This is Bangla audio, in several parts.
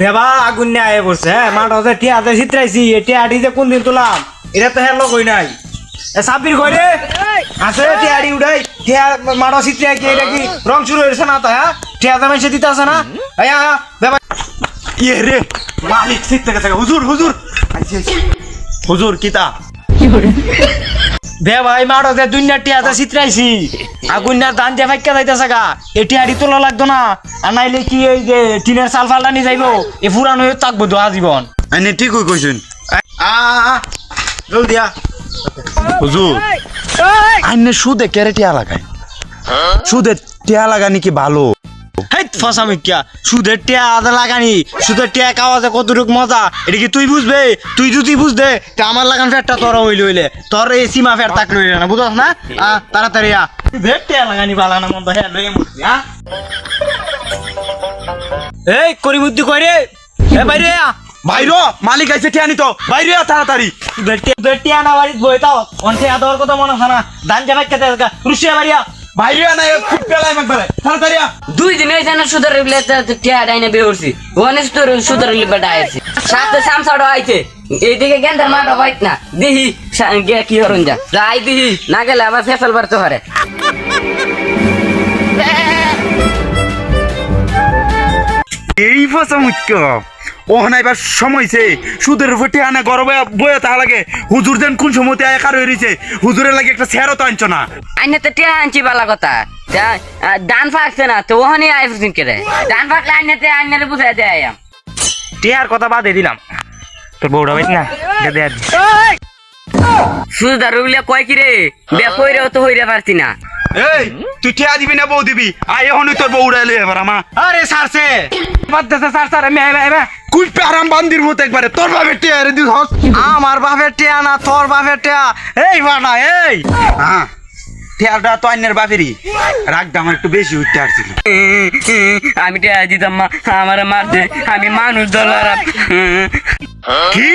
বেবা আগুন নিয়ে আয়ে পড়ছে হ্যাঁ? মাঠ হচ্ছে টিয়াতে চিত্রাইছি এ টিয়াটি যে কোন দিন তুলাম? এটা তো হ্যাঁ লোক হই নাই? এ সাব্বির কই রে? আছে টিয়াডি উড়াই টিয়া মাঠ চিত্রাই কি এটা কি রং শুরু হয়েছে না তো হ্যাঁ? টিয়াতে মেসে দিতে আছে না? বেবা ইয়ে রে মালিক হুজুর হুজুর। হুজুর কিতা? বে ভাই মাঠ হচ্ছে দুনিয়ার টিয়াতে চিত্রাইছি আগুন না ধান যে ফাইকা যাইতেছে গা। এ টিয়াডি তোলা লাগতো না। আর নাইলে কি এই যে টিনের চাল ফাল্টা নিয়ে যাইবো? এ পুরান হয়ে থাকব আইনে ঠিকই কইছেন। আ আ, জলদি আ। হুজুর আইনে সুদে কেরে টিয়া লাগায়? সুদে টিয়া লাগানি কি ভালো? হেই ফসা মিকিয়া সুদের টিয়া আদা লাগানি সুদের টিয়া কাওয়াজে কতটুক মজা এটা কি তুই বুঝবে? তুই যদি বুঝবে তা আমার লাগান ফেরটা তোর হইলে হইলে। তোর এই সীমা ফের তাক রইলে না বুঝছ না? আ তাড়াতাড়ি আ। এই করি বুদ্ধি কই রে? এ বাইরে আ বাইরো মালিক আইছে টিয়া নিত। বাইরে আ তাড়াতাড়ি। সুদের টিয়া সুদের না বাড়িত বই তাও। অন্তে আদর কথা মনে হয় না। জামাই রুশিয়া বাড়িয়া বাইরে একবারে তাড়াতাড়ি দুই দিন হয়েছে না সুদের টিয়া ডাইনে বেরছি ওখানে সুদের সুদের লিবাটা আইছে সাথে সামসাড়ো আইছে। এইদিকে গেন্দার মাটা বাইত না। দিহি কি হরণ যা। যাই দিহি না গেলে আবার ফেসল বাড়তে পারে। এই ফসা মুখ্য। ও না এবার সময়ছে সুদের উপর টিয়া না গরবে বয়ে তা লাগে। হুজুর দেন কোন সময়তে একার হয়ে রয়েছে। হুজুরের লাগে একটা শেয়ারও তো আনছো না। আইনে তো টিয়া আনছি বালা কথা। দান ফাঁকছে না তো ওখানে আইফুন কে দান ফাঁকলে আইনেতে আইনারে বুঝাই দেয় টিয়ার কথা বাদে দিলাম। তোর বউটা বাইত না। সুদার উইলে কয় কি রে? বে কইরেও তো হইরে পারছি না। এই তুই টিয়া দিবি না বউ দিবি? আয় এখন তোর বউ উড়াইলে এবার আমা। আরে সারছে বাদ দেছে সার সার আমি আইবা আইবা কুই প্যারাম বান্দির মতো একবারে তোর ভাবে টিয়া রে দিস আমার বাপের টিয়া না তোর বাপের টিয়া। এই বানা এই। হ্যাঁ। টিয়াটা তো আইনের বাপেরই। রাগটা আমার একটু বেশি উঠতে আসছিল। আমি টিয়া দিতাম মা আমার মারছে আমি মানুষ দলার কি?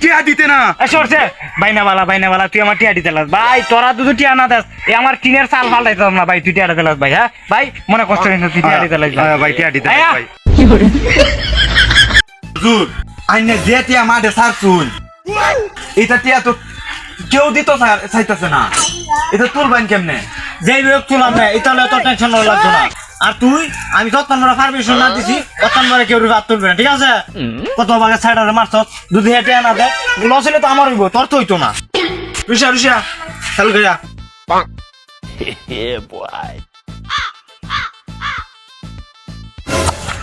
টিয়া দিতে না। এ সরছে বাইনা বালা বাইনা বালা তুই আমার টিয়া দিতে লাস। ভাই তোরা দুটো টিয়া না দেস এ আমার টিনের চাল ফাল্টাইতাম না ভাই তুই টিয়া দিতে লাস ভাই হ্যাঁ? ভাই মনে কষ্ট তুই টিয়া দিতে লাস হ্যাঁ, ভাই টিয়া দিতে ভাই। হুজুর আইনে যে টিয়া মাঠে সার শুন এটা টিয়া তো কেউ দিত চাই- চাইতেছে না। এটা তুলবেন কেমনে? যেই বিয়োগ তুলাম না এটা হলে তোর টেনশন লাগতো না। আর তুই আমি যত্ন করে পারমিশন না দিছি তখন করে কেউ হাত তুলবে না ঠিক আছে? কত ভাগে সাইডারে মারছ যদি হেঁটে না দেয় লস হলে তো আমার হইব তোর তো হইতো না। রুষা রুষা চালু করিয়া।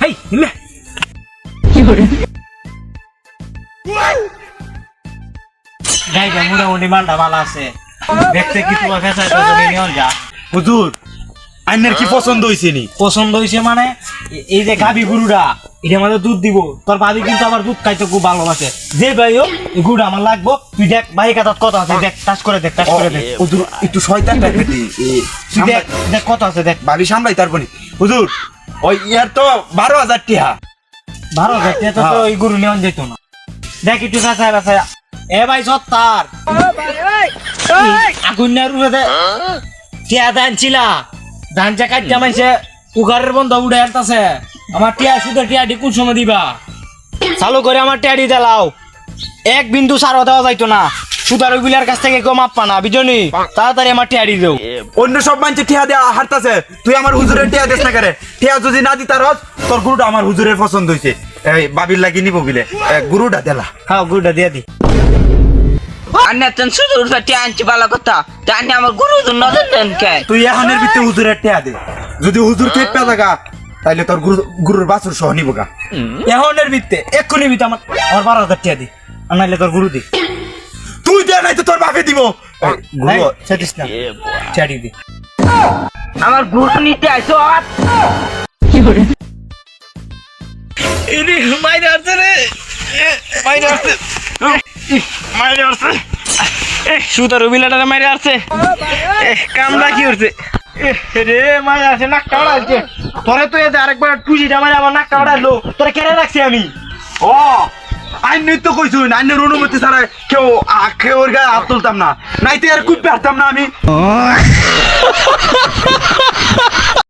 হেই হিমে গাইটা মোটামুটি মালটা ভালো আছে। দেখতে কি তোমার ফেসাই তো নিয়ন যা। হুজুর আইনের কি পছন্দ হয়েছে নি? পছন্দ হয়েছে মানে এই যে গাভি গরুটা এটা আমাদের দুধ দিব। তোর ভাবি কিন্তু আবার দুধ খাইতে খুব ভালোবাসে যে ভাই হোক এই গরুটা আমার লাগবো। তুই দেখ ভাই কাতার কত আছে। দেখ টাচ করে দেখ টাচ করে দেখ। হুজুর একটু শয়তান টাইপের দি তুই দেখ দেখ কত আছে দেখ। ভাবি সামলাই তারপরে। হুজুর ওই ইয়ার তো বারো হাজার টিহা। ভালো দেখতে তো তো এই গরু নেওয়া যেত না। দেখ একটু কাছায় কাছায় এ ভাই সত্তার। আগুন না রুড়ে দে। টিয়া ধান ছিলা ধান চা কাটতে মাইছে উগারের বন্ধ উড়ে আনতাছে। আমার টিয়া শুধু টিয়া ডি কোন সময় দিবা? চালু করে আমার টিয়া দি দেলাও এক বিন্দু সারও দেওয়া যাইতো না। সুতার বিলের কাছ থেকে কেউ মাপ পানা বিজনি তাড়াতাড়ি আমার টিয়া দি দেও। অন্য সব মানুষের টিহা দেওয়া হারতাছে। তুই আমার হুজুরের টিহা দেশ না করে? টিহা যদি না দিতা রস তোর গুরুটা আমার হুজুরের পছন্দ হয়েছে এই বাবির লাগি নিব বিলে। গুরুটা দেলা হ্যাঁ গুড়টা দিয়ে দি। আন্না তেন শুধু টিয়া আনছি বালা কথা। তা আন্না আমার গুরু নজর দেন কে? তুই এখনের ভিতরে হুজুরের টিহা দে। যদি হুজুর খেট পে থাকা তাইলে তোর গুরু গুরুর বাছুর সহ নিব গা। এখনের ভিত্তে এক্ষুনি ভিত্তে আমার আমার বারো হাজার টিয়া দি আর নাইলে তোর গুরু দি। তুই দে নাই তো তোর বাপে দিব। গুরু সেটিস না। টিয়া দি দি। আমার গুরু নিতে আইসো ইনি মাইরে আসছে রে। মাইরে আসছে মাইরে আসছে সুতার রবিলাটা মাইরে আসছে কামড়া কি করছে রে মাইরে আসছে নাক কামড়া তোরে তো এতে আরেকবার টুসিটা মারে আমার নাক কামড়া আসলো তোরে কেড়ে রাখছি আমি? ও আইন তো কইছুন আইনের অনুমতি ছাড়া কেউ আ- কেউ ওর গায়ে হাত তুলতাম না। নাইতে আর খুব পারতাম না আমি।